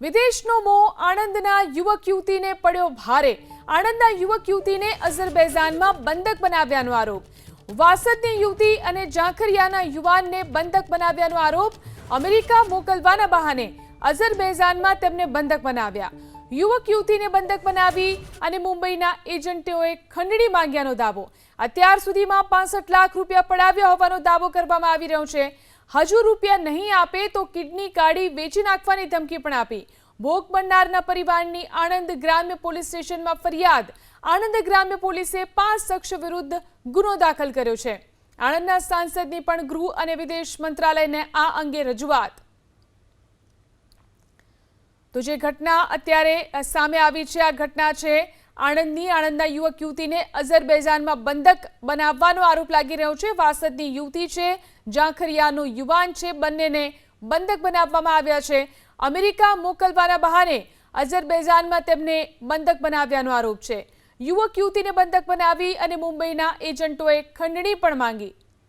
વિદેશનો મોહ આણંદના યુવક યુવતીને પડ્યો ભારે. આણંદના યુવક યુવતીને અઝરબૈઝાનમાં બંધક બનાવ્યાનો આરોપ. વાસદની યુવતી અને ઝાંખરિયાના યુવાનને બંધક બનાવ્યાનો આરોપ. અમેરિકા મોકલવાના બહાને અઝરબૈઝાનમાં તેમને બંધક બનાવ્યા. યુવક યુવતીને બંધક બનાવી અને મુંબઈના એજન્ટોએ ખંડણી માંગ્યાનો દાવો. અત્યાર સુધીમાં પાસઠ લાખ રૂપિયા પડાવ્યા હોવાનો દાવો કરવામાં આવી રહ્યો છે. હજુ રૂપિયા નહીં આપે તો કિડની કાઢી વેચી નાખવાની ધમકી પણ આપી. ભોગ બનનારના પરિવારની આણંદ ગ્રામ્ય પોલીસ સ્ટેશનમાં ફરિયાદ. આણંદ ગ્રામ્ય પોલીસે પાંચ શખ્સ વિરુદ્ધ ગુનો દાખલ કર્યો છે. આણંદના સાંસદની પણ ગૃહ અને વિદેશ મંત્રાલયને આ અંગે રજૂઆત. તો જે ઘટના અત્યારે સામે આવી છે, આ ઘટના છે આણંદની આણંદના યુવક યુવતીને અઝરબૈજાનમાં બંધક બનાવવાનો આરોપ લાગી રહ્યો છે. વાસદની યુવતી છે, ઝાંખરિયાનો યુવાન છે. બંનેને બંધક બનાવવામાં આવ્યા છે. અમેરિકા મોકલવાના બહાને અઝરબૈજાનમાં તેમને બંધક બનાવ્યાનો આરોપ છે. યુવક યુવતીને બંધક બનાવી અને મુંબઈના એજન્ટોએ ખંડણી પણ માંગી.